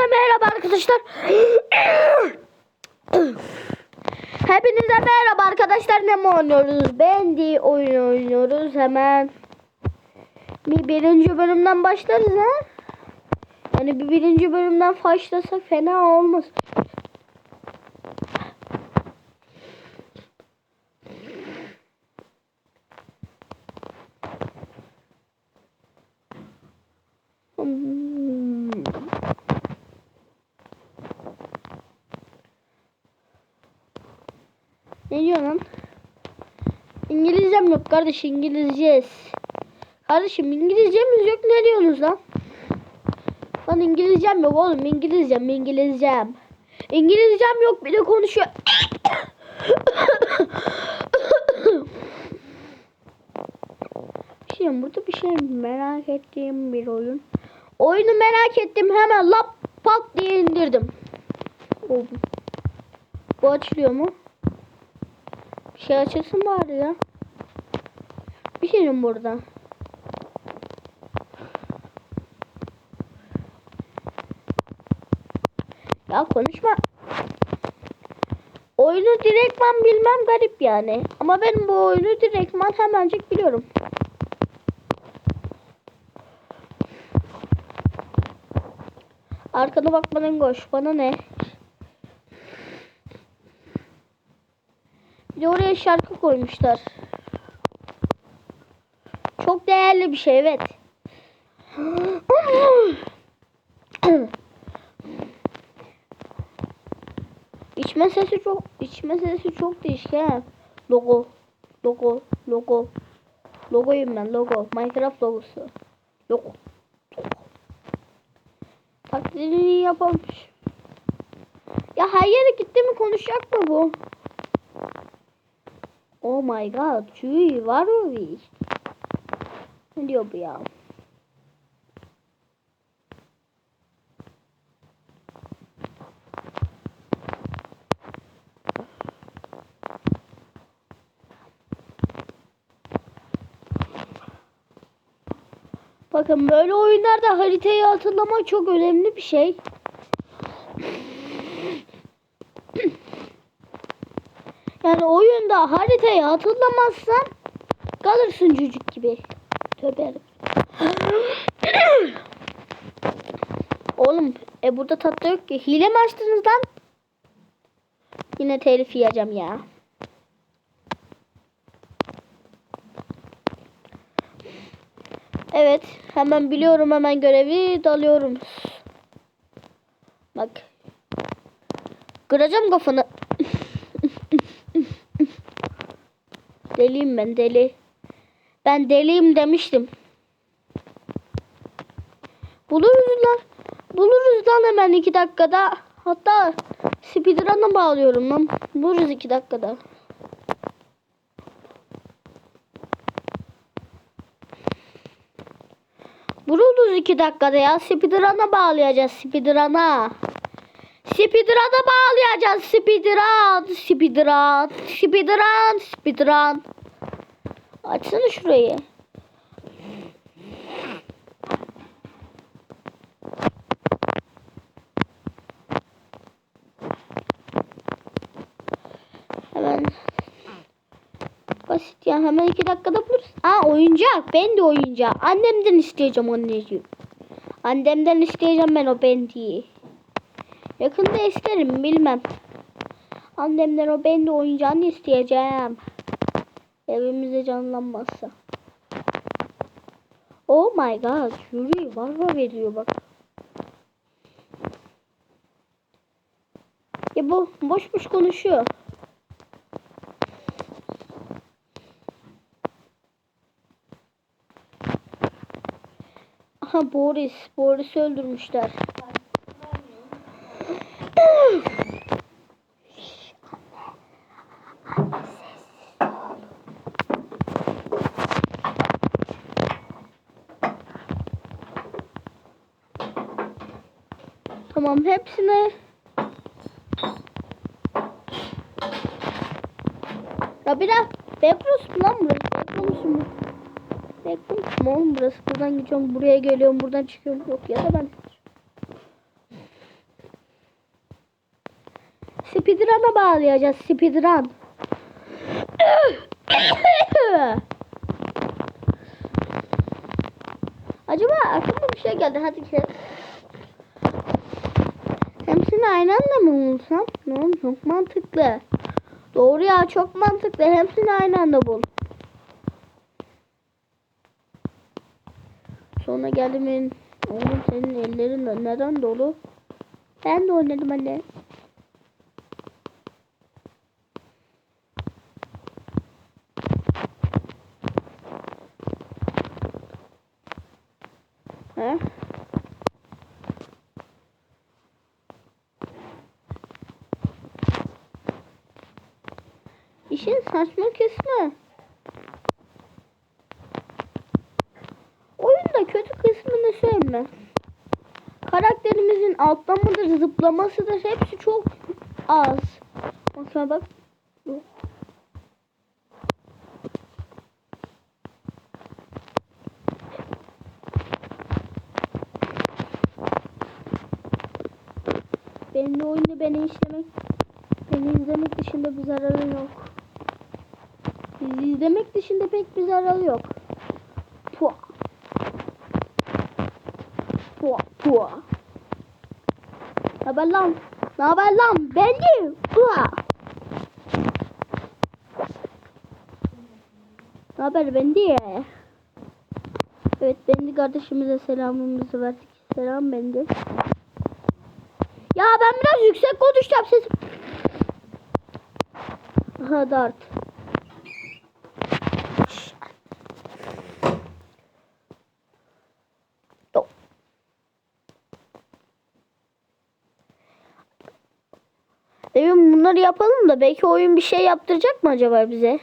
Hepinize merhaba arkadaşlar. Hepinize merhaba arkadaşlar. Ne oynuyoruz? Bendi oyun oynuyoruz. Hemen bir birinci bölümden başlarız ha. Yani bir birinci bölümden başlasak fena olmaz. Hmm. Ne diyor lan? İngilizcem yok kardeş İngilizceyiz. Kardeşim İngilizcemiz yok ne diyorsunuz lan? Lan İngilizcem yok oğlum İngilizcem İngilizcem. İngilizcem yok bir de konuşuyor. şey burada bir şey merak ettiğim bir oyun. Oyunu merak ettim hemen lap pat diye indirdim. Bu açılıyor mu? Bir şey açılsın bari ya. Şeyim burada. Ya konuşma. Oyunu direktman bilmem garip yani. Ama ben bu oyunu direktman hemencik biliyorum. Arkana bakmadan koş. Bana ne? Bir de oraya şarkı koymuşlar. Çok değerli bir şey evet. İçme sesi çok içme sesi çok değişik he. Logo. Logo. Logo. Logoyum ben logo. Minecraft logosu. Logo. Taklidini yapamış. Ya her yere gitti mi konuşacak mı bu? Oh my god. Tüy var mı bir? Ne diyor bu ya? Bakın böyle oyunlarda haritayı hatırlamak çok önemli bir şey. Yani oyunda haritayı hatırlamazsan kalırsın çocuk gibi. Tövbe. Oğlum e burada tatlı yok ki. Hile mi açtınız lan? Yine telif yiyeceğim ya. Evet. Hemen biliyorum hemen görevi dalıyorum. Bak. Kıracağım kafanı. Deliyim ben deli. Ben deliyim demiştim. Buluruz lan. Buluruz lan hemen iki dakikada. Hatta speedrun'a bağlıyorum lan. Buluruz iki dakikada. Buluruz iki dakikada ya. Speedrun'a bağlayacağız. Speedrun'a. Speedrun'a bağlayacağız. Speedrun. Speedrun. Speedrun. Speedrun. Açsana şurayı. Hemen. Basit ya. Hemen iki dakikada buluruz. Aa oyuncak. Ben de oyuncak. Annemden isteyeceğim anneciğim. Annemden isteyeceğim ben o bendiyi. Yakında isterim bilmem. Annemden o bendi oyuncağını isteyeceğim. Evimizde canlanmazsa. Oh my god. Yürü var var veriyor bak. Ya bu boş boş konuşuyor. Aha Boris. Boris'i öldürmüşler. Tamam hepsine Ya bir dakika Backrooms mu lan burası? Backrooms mu? Backrooms mu oğlum burası? Buradan gidiyorum buraya geliyorum buradan çıkıyorum. Yok ya da ben Speedrun'a bağlayacağız. Speedrun. Acaba aklıma bir şey geldi. Hadi kes. Hepsini aynı anda mı bulsam? Ne oğlum çok mantıklı. Doğru ya çok mantıklı. Hepsini aynı anda bul. Sonra geldim benim. Oğlum senin ellerin de neden dolu? Ben de oynadım anne. İşin saçma kısmı. Oyunda kötü kısmını söyleme. Karakterimizin atlamadır, zıplamasıdır hepsi çok az. Bakma bak. Benim oyunda beni işlemek, beni izlemek dışında bir zararı yok. Bizi izlemek dışında pek bir zararı yok. Puh. Puh puh. Haber lan. Ne haber lan? Benim. Puh. Ne haber Bendi? Evet Bendi kardeşimize selamımızı verdik. Selam Bendi. Ya ben biraz yüksek konuşacağım sesim. Aha dart. Yok. Demin bunları yapalım da belki oyun bir şey yaptıracak mı acaba bize?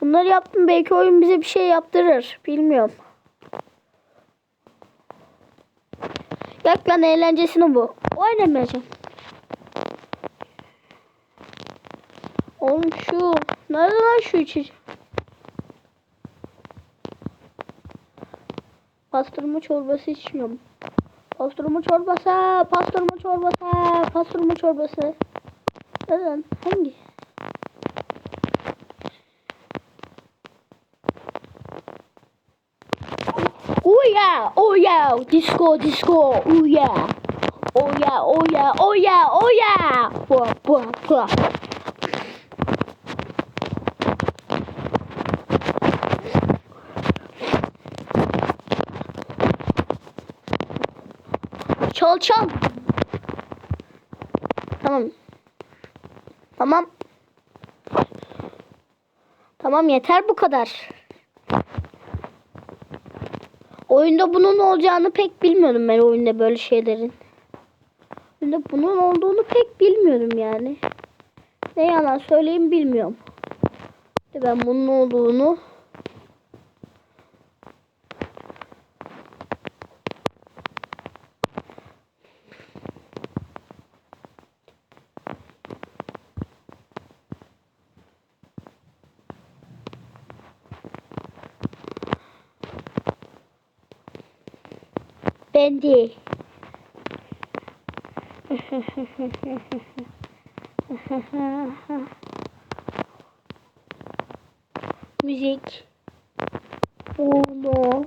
Bunları yaptım belki oyun bize bir şey yaptırır. Bilmiyorum. Yak lan eğlencesini bu. Oynamayacağım. Oğlum şu. Nerede lan şu içecek? Pastırma çorbası içmiyorum. Pastırma çorbası, pastırma çorbası, pastırma çorbası. Neden? Hangi? Oh yeah, oh yeah, disco, disco, oh yeah. Oh yeah, oh yeah, oh yeah, oh yeah. Bua, bua, bua. Çal çal. Tamam. Tamam. Tamam yeter bu kadar. Oyunda bunun olacağını pek bilmiyordum ben oyunda böyle şeylerin. Oyunda bunun olduğunu pek bilmiyorum yani. Ne yalan söyleyeyim bilmiyorum. Ben bunun olduğunu ben değil. Müzik. Uno.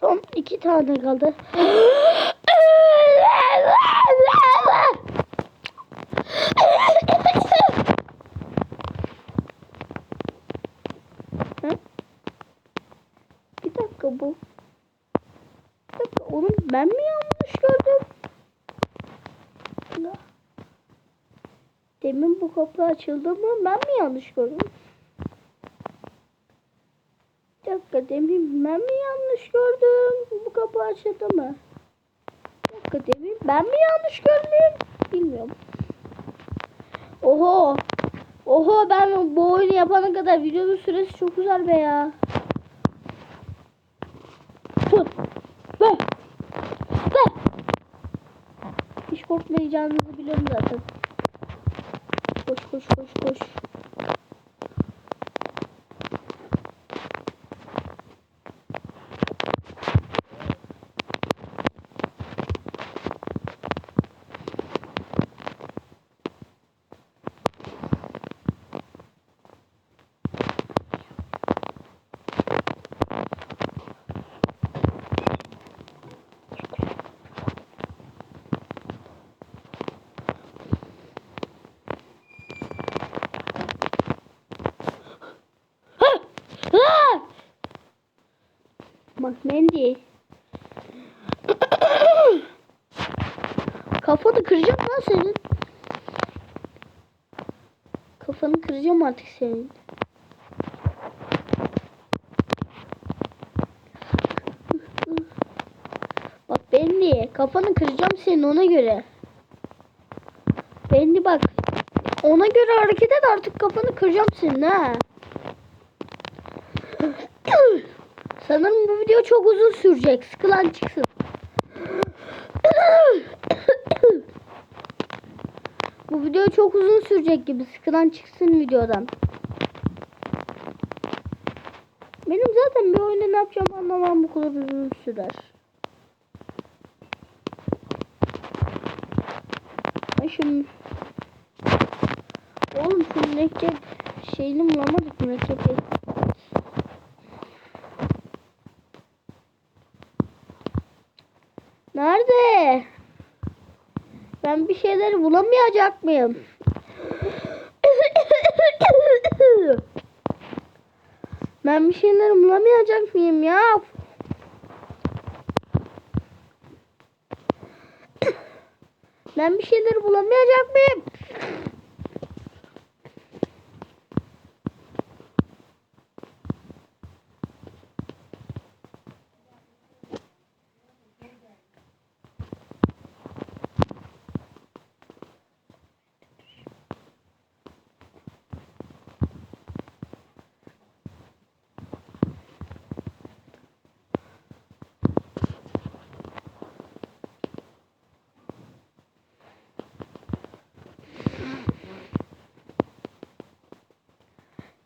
Son iki tane kaldı. Bu. Bir dakika oğlum ben mi yanlış gördüm? Demin bu kapı açıldı mı? Ben mi yanlış gördüm? Bir dakika demin ben mi yanlış gördüm? Bu kapı açıldı mı? Bir dakika demin ben mi yanlış gördüm? Bilmiyorum. Oho. Oho ben bu oyunu yapana kadar videonun süresi çok uzar be ya. Korkmayacağınızı biliyorum zaten. Koş koş koş koş. Bak Mendi. Kafanı kıracağım lan senin. Kafanı kıracağım artık senin. Bak Benli kafanı kıracağım senin ona göre. Benli bak. Ona göre hareket et artık kafanı kıracağım senin ha. Sanırım bu video çok uzun sürecek. Sıkılan çıksın. bu video çok uzun sürecek gibi. Sıkılan çıksın videodan. Benim zaten bir oyunda ne yapacağımı anlamam bu kadar uzun sürer. Ay şimdi... Oğlum şu mürekkep şeyini bulamadık mürekkepi. Nerede? Ben bir şeyleri bulamayacak mıyım? Ben bir şeyleri bulamayacak mıyım ya? Ben bir şeyleri bulamayacak mıyım?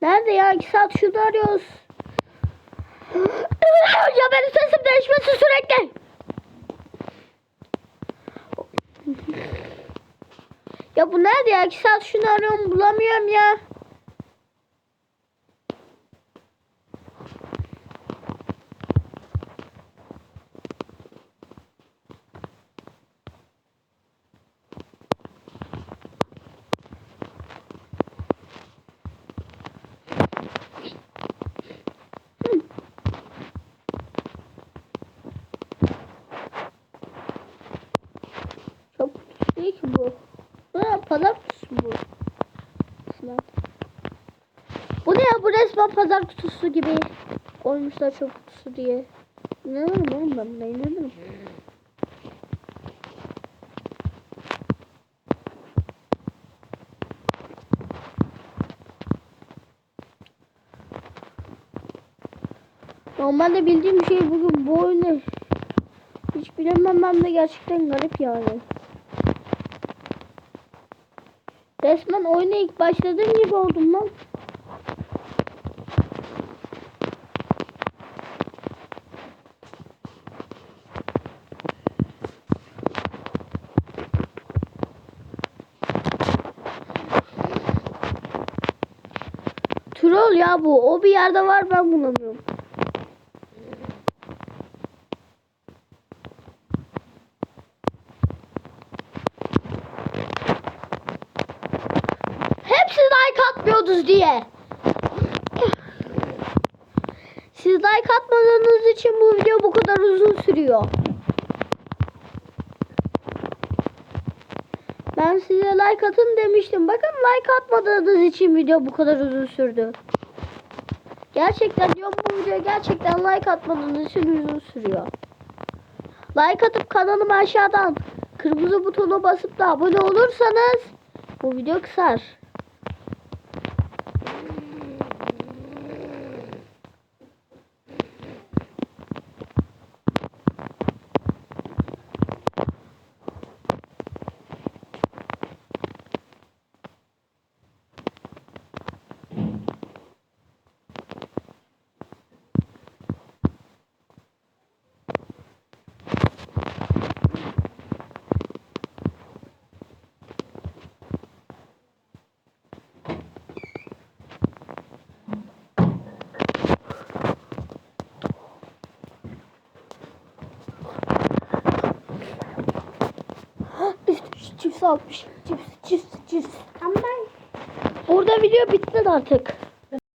Nerede ya? İki saat şurada arıyoruz. ya benim sesim değişmesi sürekli. Ya bu nerede ya? İki saat şunu arıyorum bulamıyorum ya. Çok kutusu değil ki bu. Ha, pazar kutusu bu. Resmen. Bu ne ya? Bu resmen pazar kutusu gibi. Koymuşlar çok kutusu diye. İnanırım oğlum ben buna inanırım. Normalde bildiğim şey bugün bu oyunu hiç bilememem de gerçekten garip yani. Resmen oyuna ilk başladığım gibi oldum lan. Troll ya bu. O bir yerde var ben bulamıyorum. Hepsi like atmıyordunuz diye. Siz like atmadığınız için bu video bu kadar uzun sürüyor. Ben size like atın demiştim. Bakın like atmadığınız için video bu kadar uzun sürdü. Gerçekten diyorum bu video gerçekten like atmadığınız için uzun sürüyor. Like atıp kanalıma aşağıdan kırmızı butona basıp da abone olursanız bu video kısar. Cips almış. Cips, cips. Ama ben Burada video bitti artık.